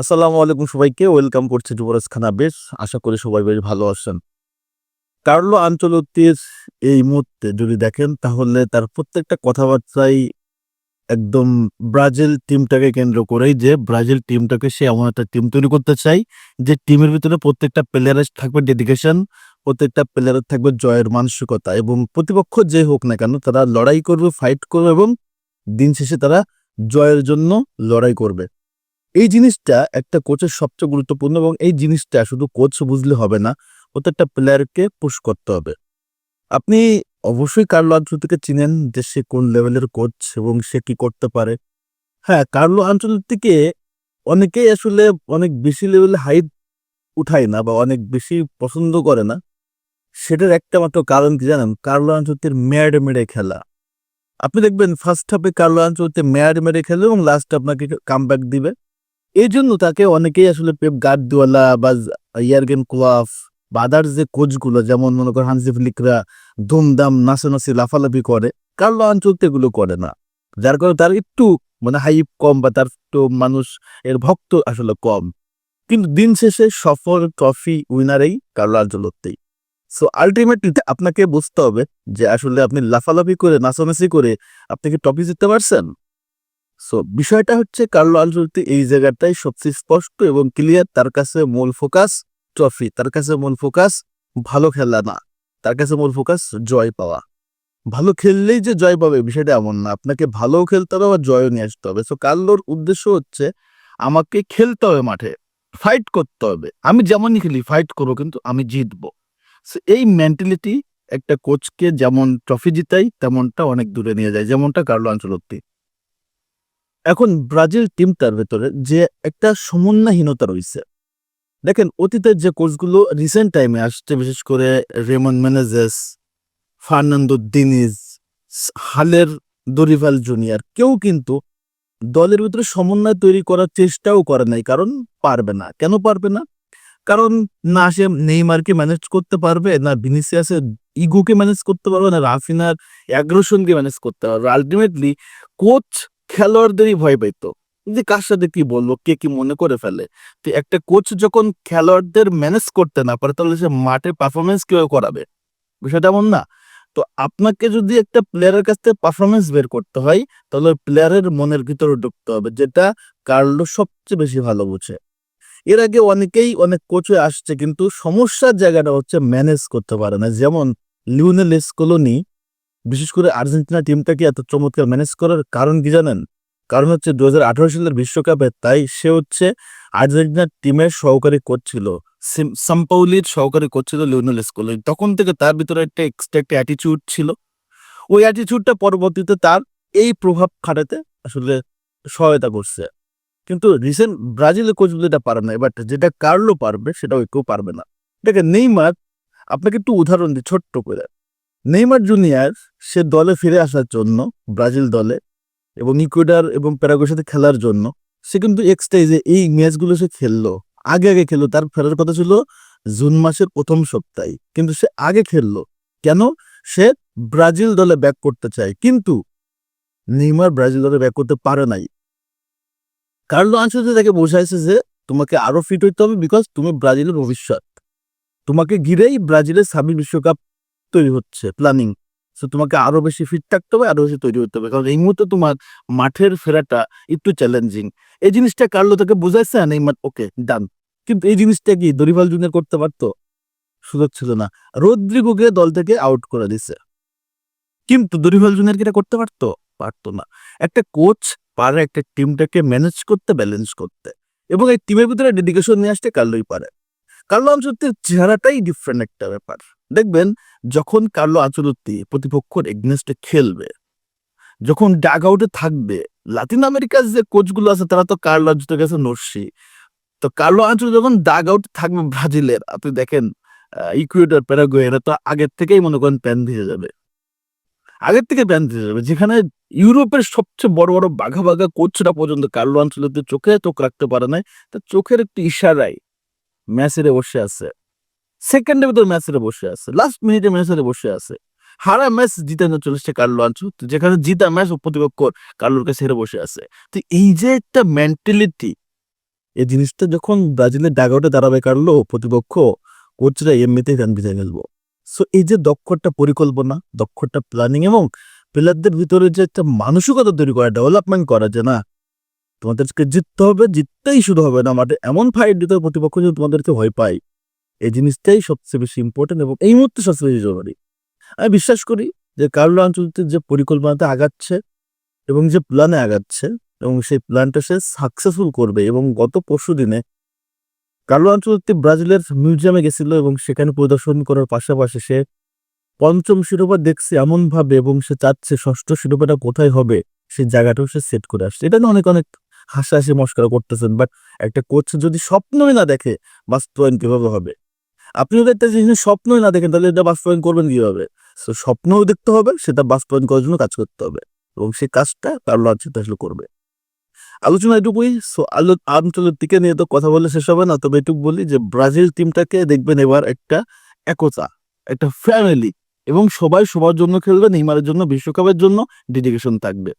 আসসালামু আলাইকুম সবাইকে, ওয়েলকাম করছে যুবরাজ খানা বেশ আশা করি সবাই বেশ ভালো আছেন। কার্লো আঞ্চলতির এই মুহূর্তে যদি দেখেন, তাহলে তার প্রত্যেকটা কথাবার্তাই একদম ব্রাজিল টিমটাকে কেন্দ্র করেই যে ব্রাজিল টিমটাকে সে এমন একটা টিম তৈরি করতে চাই, যে টিমের ভিতরে প্রত্যেকটা প্লেয়ারের থাকবে ডেডিকেশন প্রত্যেকটা প্লেয়ারের থাকবে জয়ের মানসিকতা এবং প্রতিপক্ষ যে হোক না কেন, তারা লড়াই করবে ফাইট করবে এবং দিন শেষে তারা জয়ের জন্য লড়াই করবে। এই জিনিসটা একটা কোচের সবচেয়ে গুরুত্বপূর্ণ এবং এই জিনিসটা শুধু কোচ বুঝলে হবে না, প্রত্যেকটা প্লেয়ারকে পুশ করতে হবে। আপনি অবশ্যই কার্লো আঞ্চলিককে চিনেন যে সে কোন লেভেলের কোচ এবং সে কি করতে পারে। হ্যাঁ কার্লো আঞ্চলিককে অনেকেই আসলে অনেক বেশি লেভেলে হাইট উঠায় না বা অনেক বেশি পছন্দ করে না। সেটার একটা মাত্র কারণ কি জানেন? কার্লো আঞ্চলিকের মেয়াড মেরে খেলা। আপনি দেখবেন ফার্স্ট হাফে কার্লো আঞ্চলিকে মেয়াড মেরে খেলে এবং লাস্ট আপনাকে কামব্যাক দিবে। এই জন্য তাকে অনেকেই আসলে পেপ গার্দিওয়ালা বা ইয়ারগেন ক্লাফ বা আদার যে কোচগুলো যেমন মনে করেন হানসি ফ্লিকরা ধুমধাম, নাচানাচি, লাফালাফি করে কার্লো আঞ্চলতে এগুলো করে না। যার কারণে তার একটু মানে হাইপ কম বা তার একটু মানুষ এর ভক্ত আসলে কম। কিন্তু দিন শেষে সফল ট্রফি উইনারেই কার্লো আঞ্চলতেই সো আলটিমেটলি আপনাকে বুঝতে হবে যে আসলে আপনি লাফালাফি করে, নাচানাচি করে, আপনি কি ট্রফি জিততে পারছেন? সো বিষয়টা হচ্ছে কার্লো আনচলতি এই জায়গাটাই সবচেয়ে স্পষ্ট এবং ক্লিয়ার তার কাছে মূল ফোকাস ট্রফি তার কাছে মূল ফোকাস ভালো খেলা না, তার কাছে মূল ফোকাস জয় পাওয়া। ভালো খেললেই যে জয় পাবে বিষয়টা এমন না, আপনাকে ভালোও খেলতে হবে আবার জয়ও নিয়ে আসতে হবে। সো কার্লোর উদ্দেশ্য হচ্ছে আমাকে খেলতে হবে মাঠে ফাইট করতে হবে। আমি যেমনই খেলি ফাইট করব কিন্তু আমি জিতবো। সো এই মেন্টালিটি একটা কোচকে যেমন ট্রফি জিতাই, তেমনটা অনেক দূরে নিয়ে যায়, যেমনটা কার্লো আঞ্চলত্তি এখন ব্রাজিল টিমটার ভেতরে যে একটা সমন্বয়হীনতা রয়েছে। দেখেন, অতীতের যে কোচগুলো রিসেন্ট টাইমে আসছে, বিশেষ করে রেমন ম্যানেজেস ফার্নান্দো দিনিজ, হালের দরিভাল জুনিয়র, কেউ কিন্তু দলের ভিতরে সমন্বয় তৈরি করার চেষ্টাও করে নাই, কারণ পারবে না। কেন পারবে না? কারণ না সে নেইমারকে ম্যানেজ করতে পারবে, না ভিনিসিয়াসের ইগোকে ম্যানেজ করতে পারবে, না রাফিনার অ্যাগ্রেশনকে ম্যানেজ করতে পারবে। আলটিমেটলি কোচ খেলোয়াড়দেরই ভয় পাইতো। যে কার সাথে কি বলব, কে কি মনে করে ফেলে। তো একটা কোচ যখন খেলোয়াড়দের ম্যানেজ করতে না পারে, তাহলে সে মাঠে পারফরমেন্স কীভাবে করাবে? বিষয়টা এমন না। তো আপনাকে যদি একটা প্লেয়ারের কাছ থেকে পারফরমেন্স বের করতে হয়, তাহলে ওই প্লেয়ারের মনের ভিতরে ঢুকতে হবে, যেটা কার্লো সবচেয়ে বেশি ভালো বুঝে। এর আগে অনেকেই, অনেক কোচ আসছে, কিন্তু সমস্যার জায়গাটা হচ্ছে ম্যানেজ করতে পারে না। যেমন লিওনেল স্কোলোনি বিশেষ করে আর্জেন্টিনা টিমটাকে এত চমৎকার ম্যানেজ করার কারণ কি জানেন? কারণ হচ্ছে দু হাজার আঠারো সালের বিশ্বকাপে তাই সে হচ্ছে আর্জেন্টিনা টিমের সহকারী কোচ ছিল। সাম্পাউলির সহকারী কোচ ছিল লিওনেল স্কোলোনি তখন থেকে তার ভিতরে একটা এক্সট্রা একটা অ্যাটিচিউড ছিল। ওই অ্যাটিচিউডটা পরবর্তীতে তার এই প্রভাব খাটাতে আসলে সহায়তা করছে। কিন্তু রিসেন্ট ব্রাজিলের কোচগুলো এটা পারে না। এবার যেটা কার্লো পারবে সেটা ওই কেউ পারবে না। দেখেন নেইমার, আপনাকে একটু উদাহরণ দিই ছোট্ট করে। নেইমার জুনিয়র, সে দলে ফিরে আসার জন্য ব্রাজিল দলে এবং ইকুয়েডার এবং প্যারাগোর সাথে খেলার জন্য, সে কিন্তু এক্সটাইজে এই ম্যাচগুলো সে খেললো। আগে আগে খেললো। তার ফেরার কথা ছিল জুন মাসের প্রথম সপ্তাহে। কিন্তু সে আগে খেললো। কেন? সে ব্রাজিল দলে ব্যাক করতে চায়। কিন্তু নেইমার ব্রাজিল দলে ব্যাক করতে পারে নাই। কার্লো আনসেলতি তাকে বোঝাইছে যে, তোমাকে আরও ফিট হইতে হবে বিকজ তুমি ব্রাজিলের ভবিষ্যৎ। তোমাকে ঘিরেই ব্রাজিলের সাবি বিশ্বকাপ তৈরি হচ্ছে প্ল্যানিং সো তোমাকে আরও বেশি ফিট থাকতে হবে, আরও বেশি তৈরি হতে হবে। কারণ এই মুহূর্তে তোমার মাঠের ফেরাটা একটু চ্যালেঞ্জিং এই জিনিসটা কার্লো তাকে বোঝাইছে এই ওকে ডান কিন্তু এই জিনিসটা কি দরিভাল জুনিয়র করতে পারতো? সুযোগ ছিল না। রদ্রিগোকে দল থেকে আউট করে দিছে। কিন্তু দরিভাল জুনিয়র কি এটা করতে পারতো? পারতো না। একটা কোচ পারে একটা টিমটাকে ম্যানেজ করতে ব্যালেন্স করতে। এবং এই টিমের ভিতরে ডেডিকেশন নিয়ে আসতে কার্লোই পারে। কার্লো আঞ্চলতির চেহারাটাই ডিফারেন্ট একটা ব্যাপার। দেখবেন যখন কার্লো আঞ্চলতি প্রতিপক্ষর এগনেস্টে খেলবে, যখন ডাগ আউটে থাকবে, লাতিন আমেরিকার যে কোচগুলো আছে, তারা তো কার্লো আঞ্চলের গেছে নস্যি তো কার্লো আঞ্চল যখন ডাগ আউট থাকবে ব্রাজিলের, আপনি দেখেন ইকুয়েডর প্যারাগুয়ে তো আগের থেকেই মনে করেন প্যান দিয়ে যাবে। আগের থেকে প্যান দিয়ে যাবে। যেখানে ইউরোপের সবচেয়ে বড় বড় বাঘা বাঘা কোচরা পর্যন্ত কার্লো আঞ্চলতে চোখে চোখ রাখতে পারে নাই, তার চোখের একটি ইশারায় ম্যাচেরে বসে আছে। সেকেন্ডের ভিতর ম্যাচেরে বসে আছে লাস্ট মিনিটে ম্যাচেরে বসে আছে। হারা ম্যাচ জিতানো চলেছে কার্লো আঞ্চল যেখানে জিতা ম্যাচ প্রতিপক্ষ কার্লোর কাছে হেরে বসে আছে। তো এই যে একটা মেন্টালিটি এই জিনিসটা যখন ব্রাজিলের ডাগআউটে দাঁড়াবে কারলো, প্রতিপক্ষ কোচরা এমনিতেই রান বিজয় খেলব সো এই যে দক্ষটা পরিকল্পনা দক্ষটা প্ল্যানিং এবং প্লেয়ারদের ভিতরে যে একটা মানসিকতা তৈরি করা ডেভেলপমেন্ট করা যে না, তোমাদেরকে জিততে হবে, জিততেই শুধু হবে না, মাঠে এমন ফাইট দিতে প্রতিপক্ষ যদি তোমাদেরকে ভয় পায়। এই জিনিসটাই সবচেয়ে বেশি ইম্পর্টেন্ট এবং এই মুহূর্তে সবচেয়ে বেশি জরুরি। আমি বিশ্বাস করি যে কার্লো আঞ্চলিকের যে পরিকল্পনাতে আগাচ্ছে এবং যে প্ল্যানে আগাচ্ছে এবং সেই প্ল্যানটা সে সাকসেসফুল করবে এবং গত পরশু দিনে কার্লো আঞ্চলিক ব্রাজিলের মিউজিয়ামে গেছিল এবং সেখানে প্রদর্শন করার পাশাপাশি সে পঞ্চম শিরোপা দেখছে এমন ভাবে এবং সে চাচ্ছে ষষ্ঠ শিরোপাটা কোথায় হবে, সেই জায়গাটাও সে সেট করে আসছে। এটা নিয়ে অনেক অনেক হাসাহাসি মস্করা করতেছেন বাট একটা কোচ যদি স্বপ্নই না দেখে বাস্তবায়ন কীভাবে হবে? আপনি যদি একটা জিনিস স্বপ্নই না দেখেন, তাহলে এটা বাস্তবায়ন করবেন কীভাবে? তো স্বপ্নও দেখতে হবে, সেটা বাস্তবায়ন করার জন্য কাজ করতে হবে। এবং সেই কাজটা কার্লো আনচেলত্তি আসলে করবে। আলোচনা এটুকুই। সো আলো আঞ্চলিক নিয়ে তো কথা বলে শেষ হবে না। তবে এটুকু বলি যে, ব্রাজিল টিমটাকে দেখবেন এবার একটা একতা, একটা ফ্যামিলি এবং সবাই সবার জন্য খেলবে, নেইমারের জন্য, বিশ্বকাপের জন্য ডেডিকেশন থাকবে।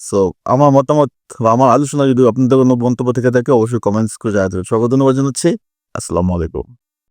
সো আমার মতামত বা আমার আলোচনা যদি আপনাদের কোনো মন্তব্য থেকে থাকে, অবশ্যই কমেন্টস করে জানাতে হবে। সকল ধন্যবাদ জানাচ্ছি। আসসালামু আলাইকুম।